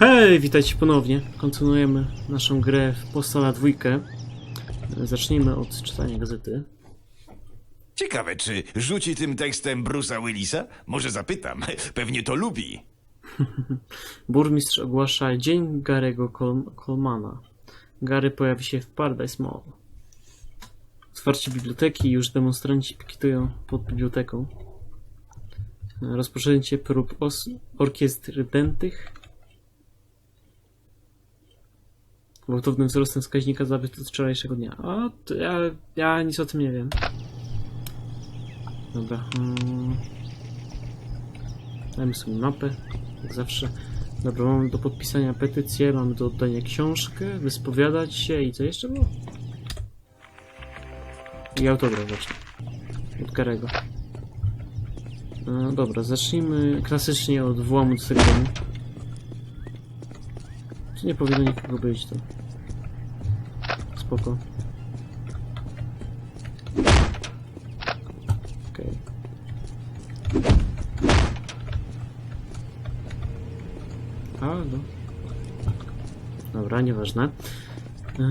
Hej, witajcie ponownie. Kontynuujemy naszą grę w Postala dwójkę. Zacznijmy od czytania gazety. Ciekawe, czy rzuci tym tekstem Bruce'a Willisa? Może zapytam. Pewnie to lubi. Burmistrz ogłasza Dzień Garego Col Colmana. Gary pojawi się w Paradise Mall. Otwarcie biblioteki już demonstranci pikitują pod biblioteką. Rozpoczęcie prób orkiestr dętych. Gwałtownym wzrostem wskaźnika zabyt od wczorajszego dnia. O, to ja, ja nic o tym nie wiem. Dobra. Mm. Dajmy sobie mapę, jak zawsze. Dobra, mamy do podpisania petycję, mamy do oddania książkę, wyspowiadać się i co jeszcze było? I autograf właśnie. Od Garego. No dobra, zacznijmy klasycznie od włamu do tego. Czy nie powinno nikogo być, to... Spoko. Okej. A, no. Dobra, nieważne. Yy...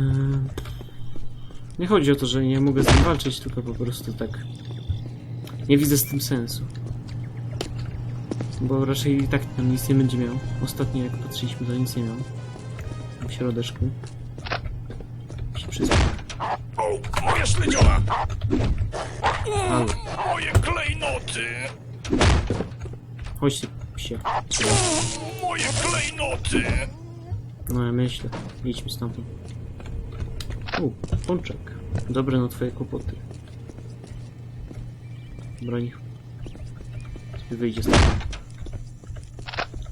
Nie chodzi o to, że nie mogę z nim walczyć, tylko po prostu tak. Nie widzę z tym sensu. Bo raczej i tak tam nic nie będzie miał. Ostatnio jak patrzyliśmy, to nic nie miał. W środeczku. Moja śledziona! Ale, Moje klejnoty! chodź się. Moje klejnoty! No ja myślę. Idźmy stamtąd. U, pączek. Dobre na twoje kłopoty. Niech sobie wyjdzie stąd.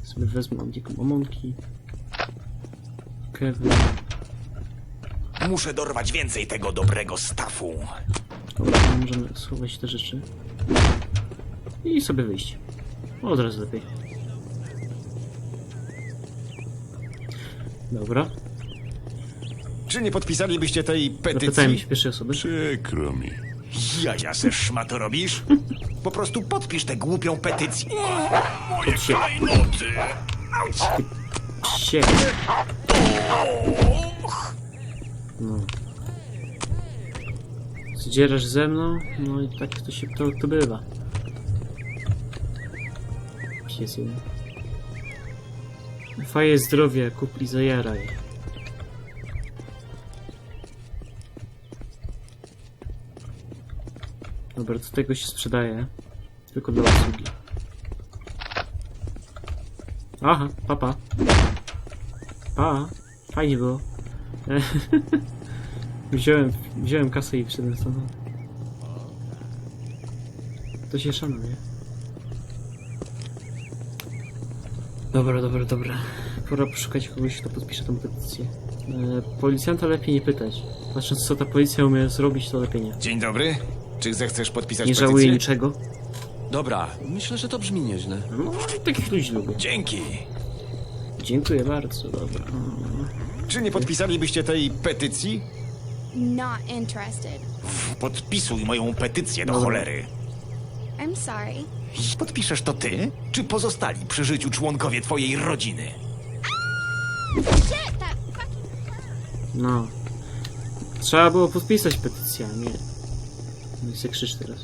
Sobie wezmę antiką omonki. Kevin. Muszę dorwać więcej tego dobrego stafu. Dobra, to możemy schować te rzeczy. I sobie wyjść. Od razu lepiej. Dobra. Czy nie podpisalibyście tej Zapytajmy petycji? się pierwszej osoby. Przykro mi. Jaja se szmato robisz? Po prostu podpisz tę głupią petycję. Moje Podpiszę. klejnoty! No. Zdzierasz ze mną? No i tak to się to, to bywa. Pies jeden. Faje zdrowia, kup i zajaraj. Dobra, to tego się sprzedaje. Tylko dla obsługi. Aha, papa. Pa. Fajnie było. wziąłem, wziąłem kasę i wszedłem stąd. To się szanuje. Dobra, dobra, dobra. Pora poszukać kogoś, kto podpisze tę petycję. E, policjanta lepiej nie pytać. Patrząc co ta policja umie zrobić, to lepiej nie. Dzień dobry. Czy zechcesz podpisać Nie petycję? żałuję niczego. Dobra, myślę, że to brzmi nieźle. No, takich ludzi lubię. Dzięki. Dziękuję bardzo, dobra. Czy nie podpisalibyście tej petycji? Not interested. Podpisuj moją petycję do cholery. I'm sorry. Podpiszesz to ty, czy pozostali przy życiu członkowie twojej rodziny? Shit, that fucking. No. Trzeba było podpisać petycję, a nie. Nie się krzycz teraz.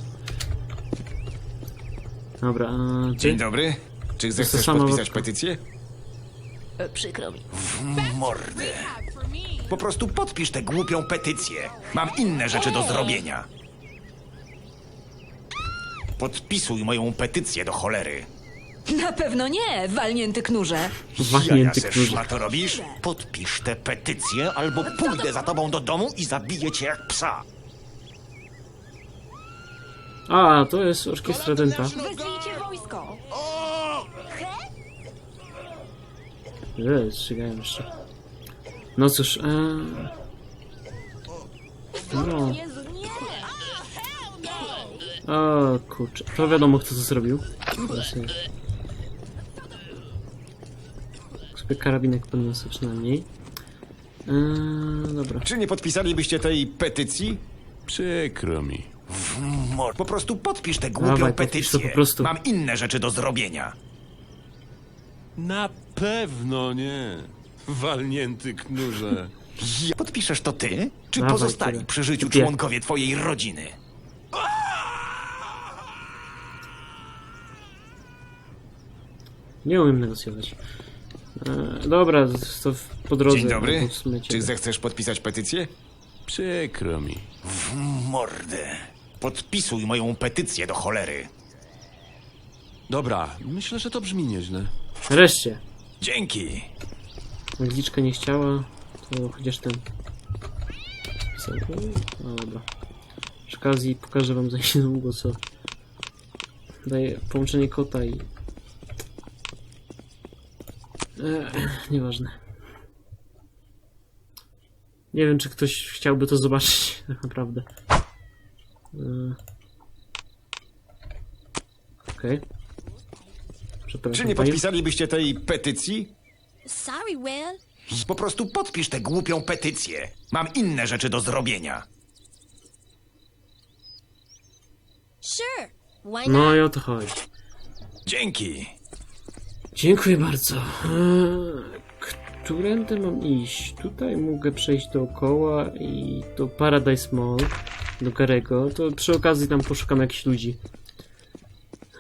Dobra, a ty? Dzień dobry. Czy zechcesz samo podpisać wodka. petycję? Przykro mi. W mordę. Po prostu podpisz tę głupią petycję. Mam inne rzeczy do zrobienia. Podpisuj moją petycję do cholery. Na pewno nie, walnięty knurze. Jaja Wahnięty se knurze. szmato robisz? Podpisz tę petycję, albo pójdę za tobą do domu i zabiję cię jak psa. A, to jest orkiestra denta. Wezwijcie wojsko. Eee, strzygają jeszcze. No cóż, eee... No. O kurczę, to wiadomo kto to zrobił. Właśnie. Sobie karabinek podniosę przynajmniej. Eee, dobra. Czy nie podpisalibyście tej petycji? Przykro mi. Mor- Po prostu podpisz tę głupią Dawaj, podpisz to petycję. po prostu. Mam inne rzeczy do zrobienia. Na pewno nie. Walnięty knurze. Ja podpiszesz to ty? Czy Dawaj, pozostali tyle. przy życiu Kupię. członkowie twojej rodziny? Nie umiem negocjować. E, dobra, to w- po drodze. Dzień dobry. w sumie Czy ciebie. zechcesz podpisać petycję? Przykro mi. Mordę. Podpisuj moją petycję do cholery. Dobra, myślę, że to brzmi nieźle. Wreszcie. Dzięki. Angliczka nie chciała, to chociaż ten... No dobra. Przy okazji pokażę wam za niedługo, co... Daje połączenie kota i... Ech, nieważne. Nie wiem, czy ktoś chciałby to zobaczyć, tak naprawdę. Yy. Okej. Przepraszam. Czy nie podpisalibyście tej petycji? Sorry, Will. Po prostu podpisz tę głupią petycję. Mam inne rzeczy do zrobienia. Sure. Why No not? i o to chodzi. Dzięki. Dziękuję bardzo. Eee, Którędy mam iść? Tutaj mogę przejść dookoła i do Paradise Mall, do Garego. To przy okazji tam poszukam jakichś ludzi.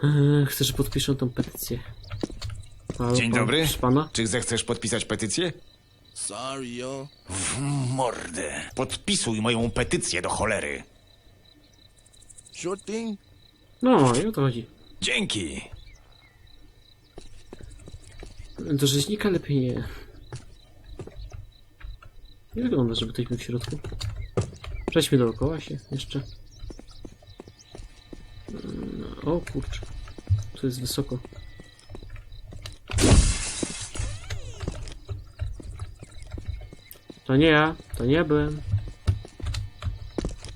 Eee, Chcę, że podpiszą tą petycję. Halo, Dzień pan- dobry. proszę pana? Czy zechcesz podpisać petycję? Sorry, yo. W mordę. Podpisuj moją petycję do cholery. Sure thing. No i o to chodzi. Dzięki. Do rzeźnika lepiej nie. Nie wygląda, żeby ktoś był w środku. Przejdźmy dookoła się jeszcze. O kurczę. Tu jest wysoko. To nie ja, to nie byłem.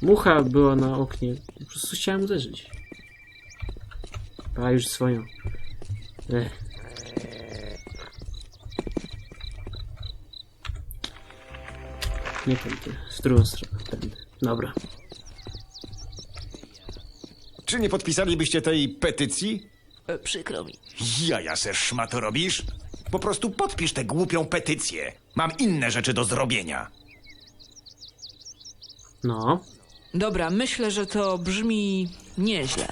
Mucha była na oknie. Po prostu chciałem uderzyć. A już swoją. Ech. Nie tędy, w drugą stronę, tędy. Dobra. Czy nie podpisalibyście tej petycji? E, Przykro mi. Jaja se szmato robisz? Po prostu podpisz tę głupią petycję. Mam inne rzeczy do zrobienia. No. Dobra, myślę, że to brzmi nieźle.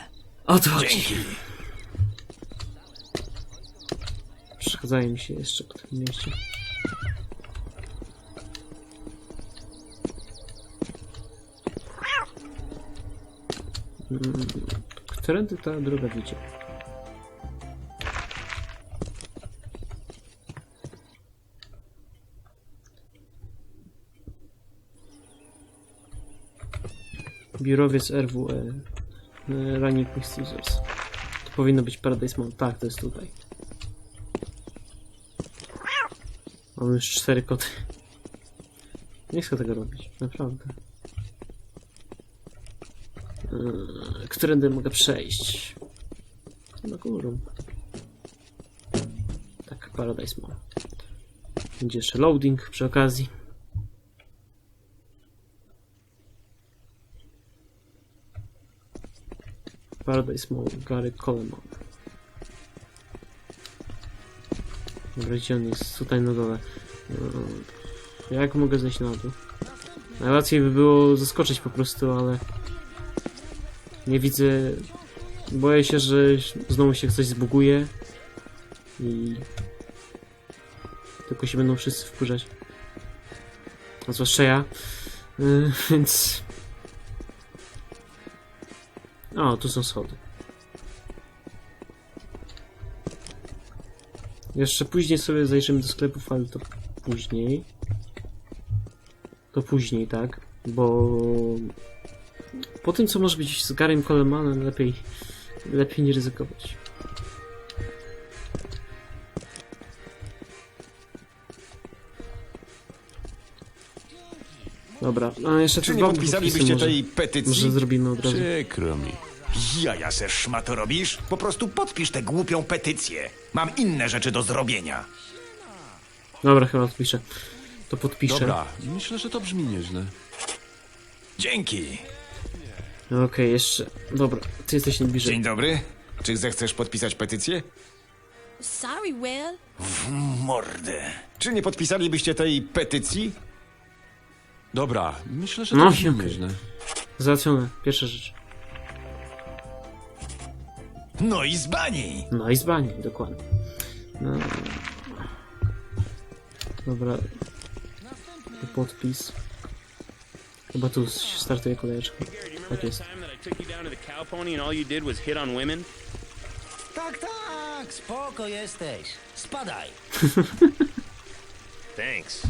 O to chodzi. Dzięki. Przechadzają mi się jeszcze po tym mieście. Którędy ta droga widzie? Biurowiec RWE. e, Running with Scissors. To powinno być Paradise Mall. Tak, to jest tutaj. Mam już cztery koty. Nie chcę tego robić, naprawdę. Yy, Którędy mogę przejść? Na górą. Tak, Paradise Mall. Będzie jeszcze loading przy okazji. Paradise Mall, Gary Coleman. Dobra, gdzie on jest? Tutaj na dole. Yy, Jak mogę zejść na dół? Najłatwiej by było zaskoczyć po prostu, ale... Nie widzę... Boję się, że znowu się coś zbuguje. I... Tylko się będą wszyscy wkurzać. A zwłaszcza ja. Yy, więc... O, tu są schody. Jeszcze później sobie zajrzymy do sklepów, ale to później. To później, tak? Bo po tym, co może być z Garym Colemanem, lepiej, lepiej nie ryzykować. Dobra, a jeszcze Czy nie podpisalibyście może, tej może petycji? zrobimy od razu. Przykro mi. Jaja se szmato robisz? Po prostu podpisz tę głupią petycję. Mam inne rzeczy do zrobienia. Dobra, chyba odpiszę. To podpiszę. Dobra, myślę, że to brzmi nieźle. Dzięki. Okej, jeszcze. Dobra, ty jesteś najbliżej. Dzień dobry. Czy zechcesz podpisać petycję? Sorry, Will. Mordę. Czy nie podpisalibyście tej petycji? Dobra, myślę, że No, to brzmi okej. nieźle. Załatwione. Pierwsza rzecz. No i z bani! No i z bani, dokładnie. No. Dobra. Tu Podpis. Chyba tu się startuje kolejeczka. Tak jest. time that I took you down to the cow pony and all you did was hit on women? Tak, tak, spoko jesteś. Spadaj. Thanks.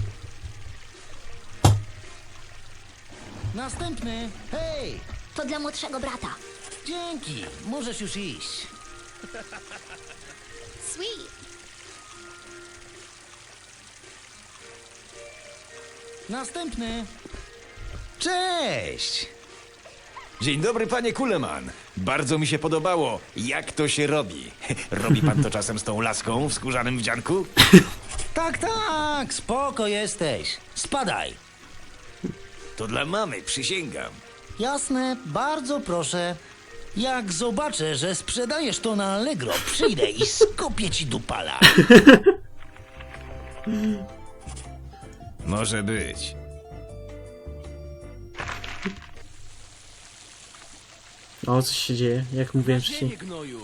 Następny. Hej, To dla młodszego brata. dzięki. Możesz już iść. Sweet. Następny. Cześć. Dzień dobry, panie Kuleman. Bardzo mi się podobało, jak to się robi. Robi pan to czasem z tą laską w skórzanym wdzianku? Tak, tak, spoko jesteś. Spadaj. To dla mamy, przysięgam. Jasne, bardzo proszę. Jak zobaczę, że sprzedajesz to na Allegro, przyjdę i skopię ci dupala. Może być. O, co się dzieje? Jak mówiłem wcześniej. gnoju!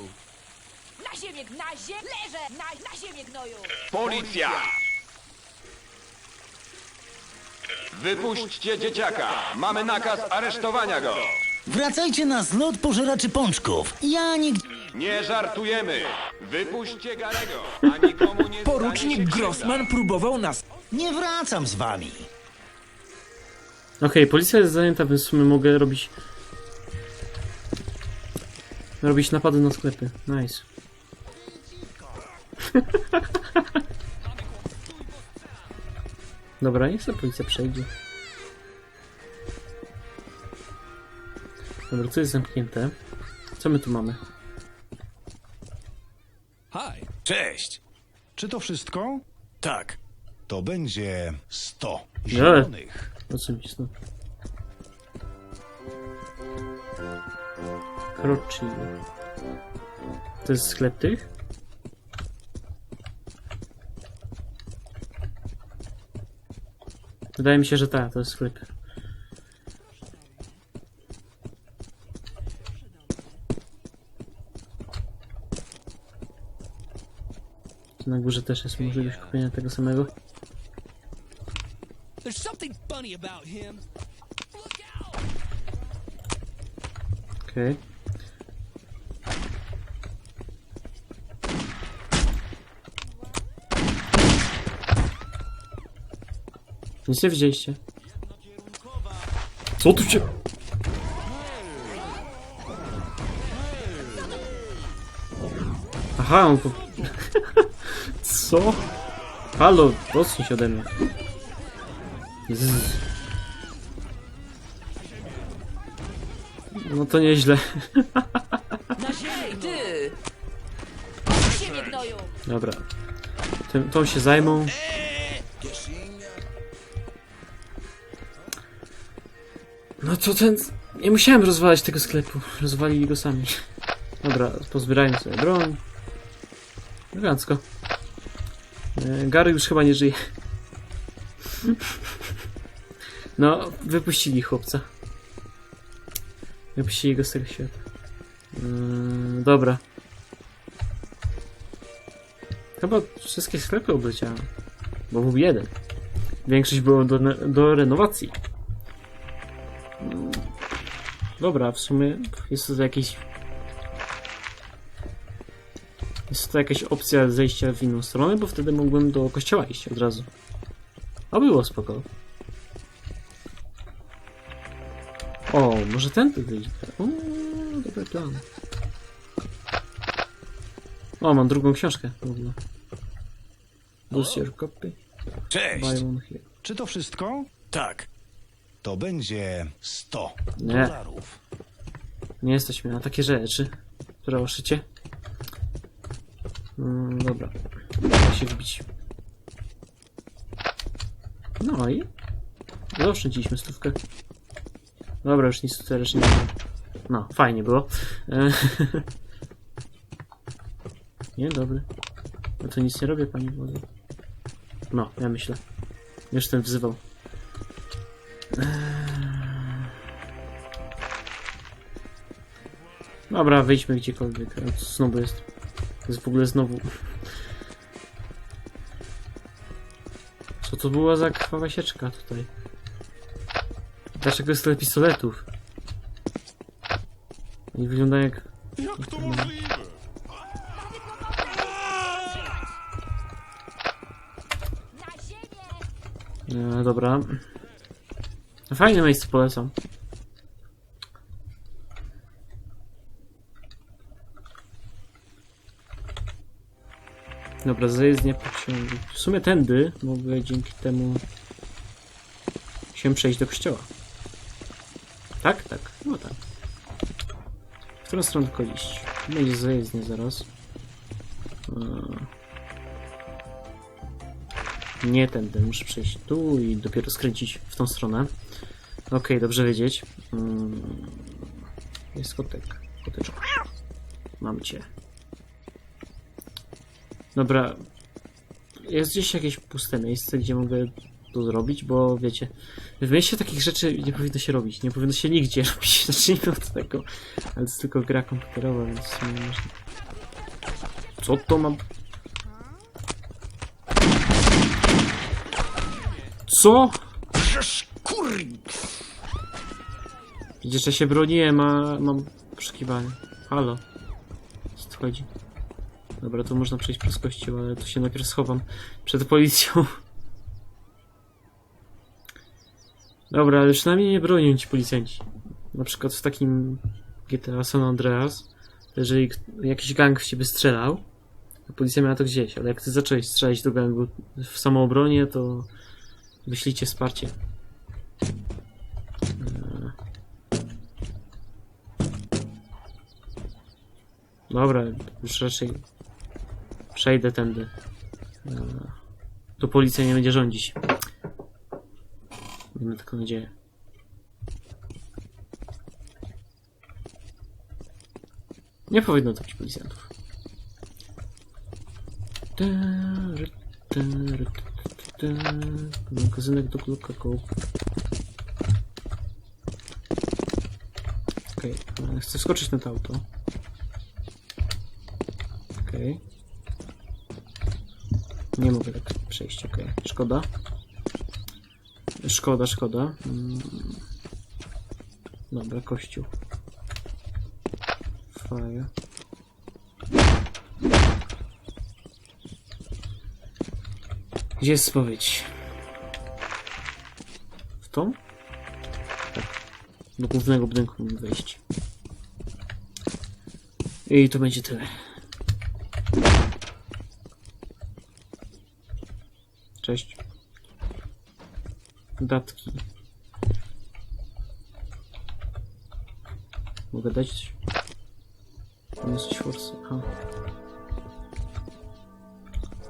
Na ziemię, na ziemię, leżę, na, na ziemię gnoju. Policja! Wypuśćcie dzieciaka! Mamy nakaz aresztowania go! Wracajcie na zlot pożeraczy pączków. Ja nigdzie... Nie żartujemy! Wypuśćcie Garego, a nikomu nie Porucznik Grossman próbował nas Nie wracam z wami. Okej, policja jest zajęta, więc w sumie mogę robić... Robić napady na sklepy. Nice. Dobra, niech sobie policja przejdzie. Dobra, co jest zamknięte? Co my tu mamy? Haj! Cześć. Czy to wszystko? Tak. To będzie 100 Nie. zielonych. O co mi stąd? Kroci. To jest sklep tych? Wydaje mi się, że tak, to jest sklep. Tu Na górze też jest możliwość kupienia tego samego. There's something funny about him. Okej. Nic nie widzieliście. Co tu się... Aha, on po... Co? Halo, odsuń się ode mnie. Zzz. No to nieźle. Dobra. Tym, tą się zajmą. To ten... Nie musiałem rozwalać tego sklepu. Rozwalili go sami. Dobra, pozbierajmy sobie broń. Elegancko. E, Gary już chyba nie żyje. No, wypuścili chłopca. Wypuścili go z tego świata. Yy, dobra. Chyba wszystkie sklepy obleciałem. Bo był jeden. Większość było do, do renowacji. Dobra, w sumie jest to jakiś. Jest to jakaś opcja zejścia w inną stronę, bo wtedy mógłbym do kościoła iść od razu. A było spoko. O, może ten tu wyjdzie. O, dobry plan. O, mam drugą książkę w ogóle. Boost your copy. Cześć. Buy one here. Czy to wszystko? Tak. To będzie 100 Nie. dolarów. Nie jesteśmy na takie rzeczy. Proszę cię. Mm, dobra. Muszę się wbić. No i... Zaoszczędziliśmy stówkę. Dobra, już nic tutaj nie ma. No, fajnie było. E, Nie, dobry. to nic nie robię, pani Boże. No, ja myślę. Już ten wzywał. Eee. Dobra, wyjdźmy gdziekolwiek. Znowu jest. To jest w ogóle znowu. Co to była za krwawa sieczka tutaj? Dlaczego jest tyle pistoletów? Nie wygląda jak... Jak to możliwe? Na ziemię! E, dobra. Fajne miejsce, polecam. Dobra, zajezdnia pociągu. W sumie tędy mogę dzięki temu się przejść do kościoła. Tak? Tak. No tak. W którą stronę tylko iść? Będzie zajezdnia zaraz. E, Nie tędy, muszę przejść tu i dopiero skręcić w tą stronę. Okej, dobrze wiedzieć. Mm, Jest kotek. Koteczek. Mam cię. Dobra. Jest gdzieś jakieś puste miejsce, gdzie mogę to zrobić, bo wiecie, w mieście takich rzeczy nie powinno się robić. Nie powinno się nigdzie robić. Zacznijmy od tego. Ale to jest tylko gra komputerowa, więc nie można. Co to mam? Co? Żeż kur... Że się broniłem, a mam poszukiwanie. Halo. Co tu chodzi? Dobra, to można przejść przez kościół, ale tu się najpierw schowam przed policją. Dobra, ale przynajmniej nie bronią ci policjanci. Na przykład w takim GTA San Andreas, jeżeli jakiś gang w ciebie strzelał, to policja miała to gdzieś, ale jak ty zacząłeś strzelać do gangu w samoobronie, to wyślijcie wsparcie. Dobra, już raczej przejdę tędy. Eee, Tu policja nie będzie rządzić. Miejmy taką nadzieję. Nie powinno to być policjantów. Magazynek do Coca-Cola. Okej, e, chcę skoczyć na to auto. Okej. Nie mogę tak przejść, okej. Szkoda. Szkoda, szkoda. Mm. Dobra, kościół. Fire. Gdzie jest spowiedź? W tą? Tak. Do głównego budynku wejść. I to będzie tyle. Cześć. Datki. Mogę dać? Nie jesteś forsy. A.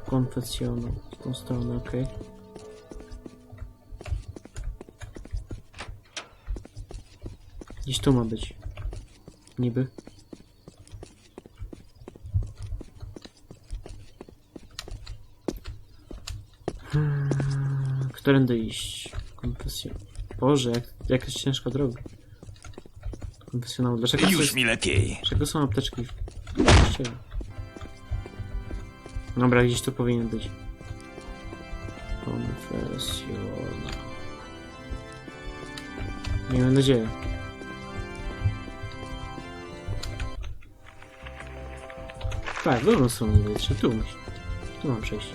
Konfesjonal. Tą stronę, okej. Gdzieś tu ma być. Niby. Którędy iść? Konfesjon. Boże, jak, jak jest ciężka droga. Konfesjonał. Dlaczego, Już coś- mi lepiej. dlaczego są apteczki w? Dobra, gdzieś tu powinien być. Konfesjonał. Miejmy nadzieję. Tak, w dobrą stronę idę. Tu. Tu mam przejść.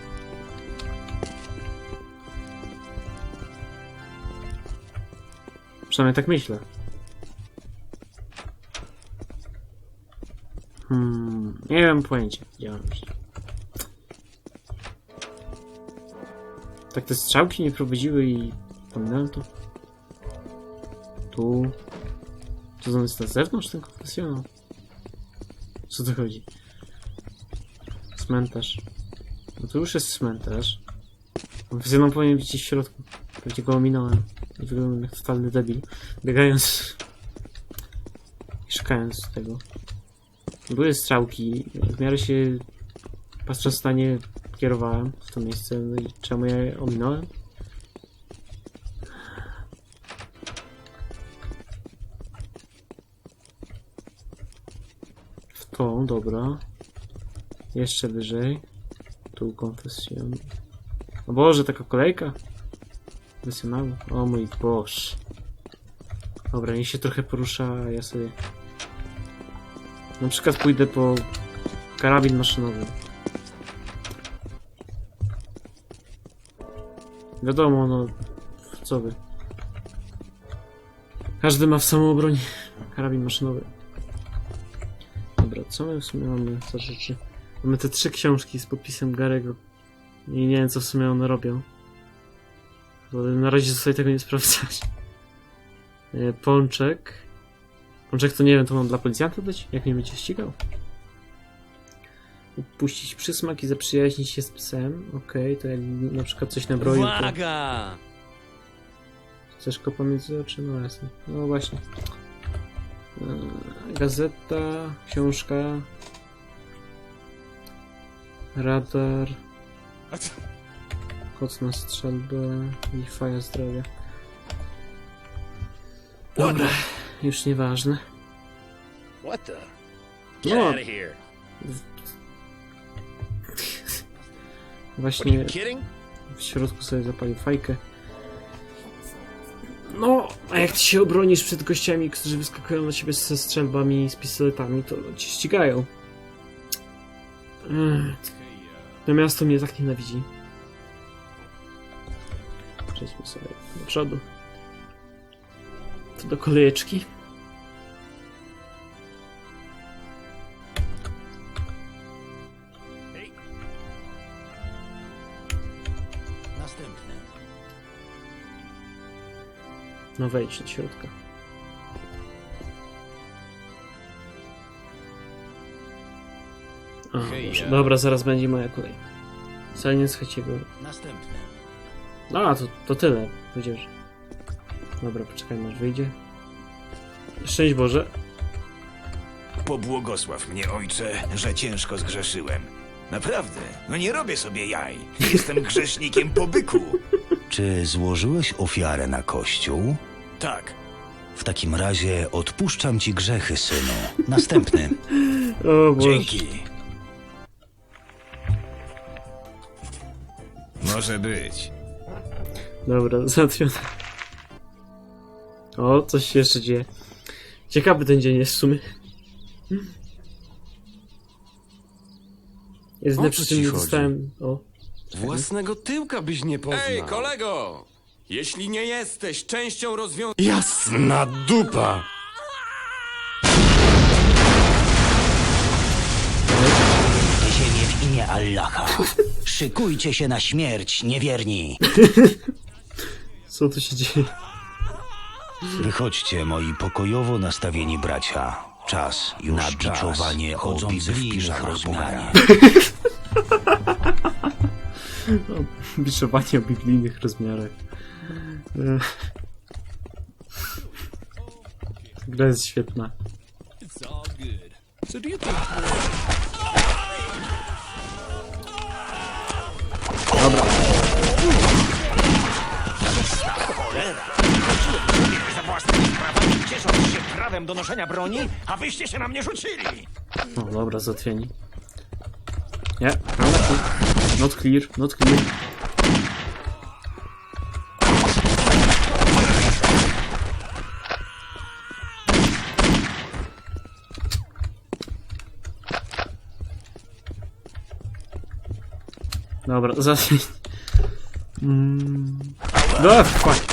Przynajmniej tak myślę. Hmm, nie mam pojęcia, gdzie mam iść. Tak te strzałki nie prowadziły i pominąłem to. Tu. Czy on jest na zewnątrz ten konfesjonał? Co to chodzi? Cmentarz. No to już jest cmentarz. Konfesjonał powinien być w środku. Pewnie go ominąłem. I wyglądam jak totalny debil. Biegając... I szukając tego. Były strzałki. W miarę się patrzę w stanie kierowałem w to miejsce i czemu ja je ominąłem? W to, dobra. Jeszcze wyżej. Tu konfesjon. O Boże, taka kolejka? Konfesjonalna. O mój Boż. Dobra, niech się trochę porusza, a ja sobie... Na przykład pójdę po karabin maszynowy. Wiadomo, no... Co wy? Każdy ma w samoobronie karabin maszynowy. Dobra, co my w sumie mamy za rzeczy? Mamy te trzy książki z podpisem Garego. I nie wiem, co w sumie one robią. Bo na razie sobie tego nie sprawdzać. E, Pączek. Pączek to nie wiem, to mam dla policjanta dać? Jak mnie będzie ścigał? Upuścić przysmak i zaprzyjaźnić się z psem. Okej, to jak na przykład coś nabroił, to... Uwaga! Chcesz go pomiędzy oczy? No jasne. No właśnie. Eee, Gazeta, książka. Radar. Koc na strzelbę i faja zdrowia. Dobra, już nieważne. What the? No, Get out of here. Właśnie w środku sobie zapalił fajkę. No, a jak ty się obronisz przed gościami, którzy wyskakują na ciebie ze strzelbami i z pistoletami, to cię ścigają. Ech, To miasto mnie tak nienawidzi. Przejdźmy sobie do przodu. To do kolejeczki. No wejdź do środka. Hej, dobrze. ja. Dobra, zaraz będzie moja kolej. Wcale nie słuchajcie go. Następny. A, to, to tyle. Powiedziałeś. Dobra, poczekaj, aż wyjdzie. Szczęść Boże. Pobłogosław mnie, ojcze, że ciężko zgrzeszyłem. Naprawdę, no nie robię sobie jaj. Jestem grzesznikiem po byku. Czy złożyłeś ofiarę na kościół? Tak, W takim razie odpuszczam ci grzechy, synu. Następny. O Boże. dzięki. Może być. Dobra, załatwione. O, coś się jeszcze dzieje. Ciekawy ten dzień jest w sumie. Jest O na co przy tym ci nie chodzi? dostałem. O. Własnego tyłka byś nie poznał. Ej, kolego! Jeśli nie jesteś częścią rozwiązania... Jasna dupa! Ziemię w imię Allaha. Szykujcie się na śmierć, niewierni. Co tu się dzieje? Wychodźcie, moi pokojowo nastawieni bracia. Czas już na biczowanie chodzących w piżamach bumera. Biszowanie o biblijnych rozmiarach. Ech. Gra jest świetna. So do you think Za własnymi prawami, ciesząc się prawem do noszenia broni, a wyście się na mnie rzucili. O, dobra, zatwieni. Nie, not, not clear, not clear. Mm. Fuck.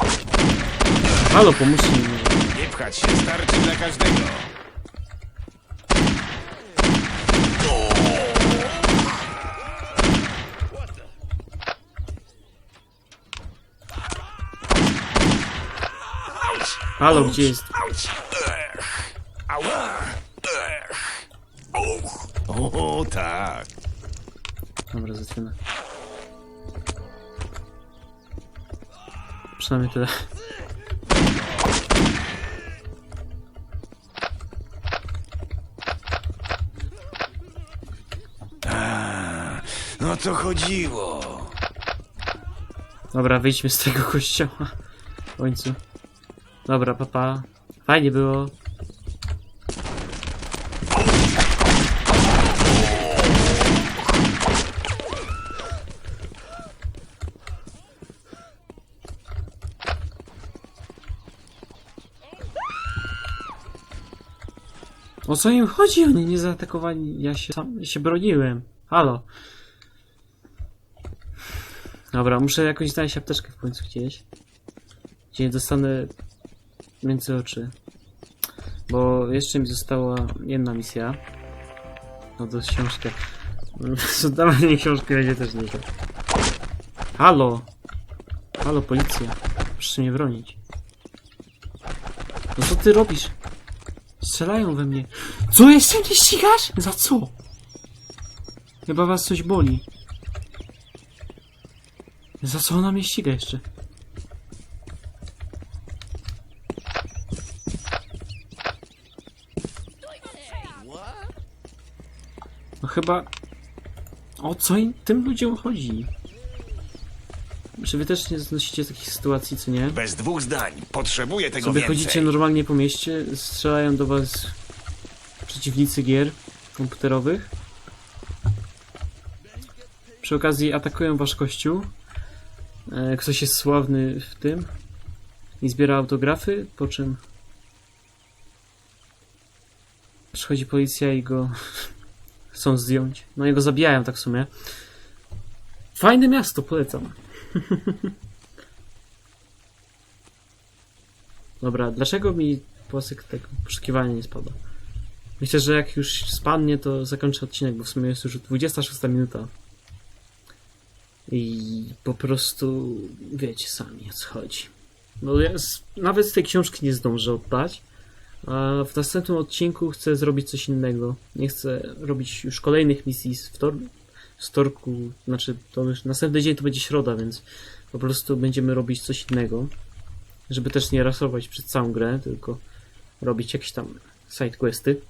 Halo, pomóżcie mi. może. Nie pchać się starczy dla każdego. Halo, gdzie jest? O, tak. Dobra, zatwiemy. Przynajmniej tyle. No to chodziło. Dobra, wyjdźmy z tego kościoła. W końcu. Dobra, papa. Fajnie było. O co im chodzi? Oni nie zaatakowali. Ja się sam ja się broniłem. Halo. Dobra, muszę jakoś znaleźć apteczkę w końcu gdzieś. Gdzie nie dostanę między oczy. Bo jeszcze mi została jedna misja. No to książkę. Dawanie książki będzie też nieźle. Halo! Halo, policja. Proszę mnie bronić. No co ty robisz? Strzelają we mnie. Co jeszcze mnie ścigasz? Za co? Chyba was coś boli. Za co ona mnie ściga jeszcze? No chyba... O co tym ludziom chodzi? Czy wy też nie znosicie takich sytuacji, co nie? Bez dwóch zdań. Potrzebuję tego Sobie więcej. chodzicie normalnie po mieście, strzelają do was przeciwnicy gier komputerowych. Przy okazji atakują wasz kościół. E, Ktoś jest sławny w tym i zbiera autografy, po czym przychodzi policja i go chcą zdjąć. No i go zabijają tak w sumie. Fajne miasto, polecam. Dobra, dlaczego mi płasek tego poszukiwania nie spada? Myślę, że jak już spadnie, to zakończę odcinek, bo w sumie jest już 26 minuta. I po prostu wiecie sami o co chodzi. No ja z, nawet z tej książki nie zdążę oddać. A w następnym odcinku chcę zrobić coś innego. Nie chcę robić już kolejnych misji z, z torku. Znaczy, to już następny dzień to będzie środa, więc po prostu będziemy robić coś innego żeby też nie rasować przez całą grę, tylko robić jakieś tam sidequesty.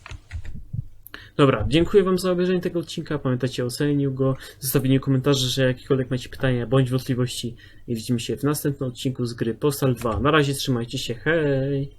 Dobra, dziękuję wam za obejrzenie tego odcinka, pamiętajcie o ocenieniu go, zostawieniu komentarzy, że jakiekolwiek macie pytania bądź wątpliwości i widzimy się w następnym odcinku z gry Postal 2. Na razie trzymajcie się, hej!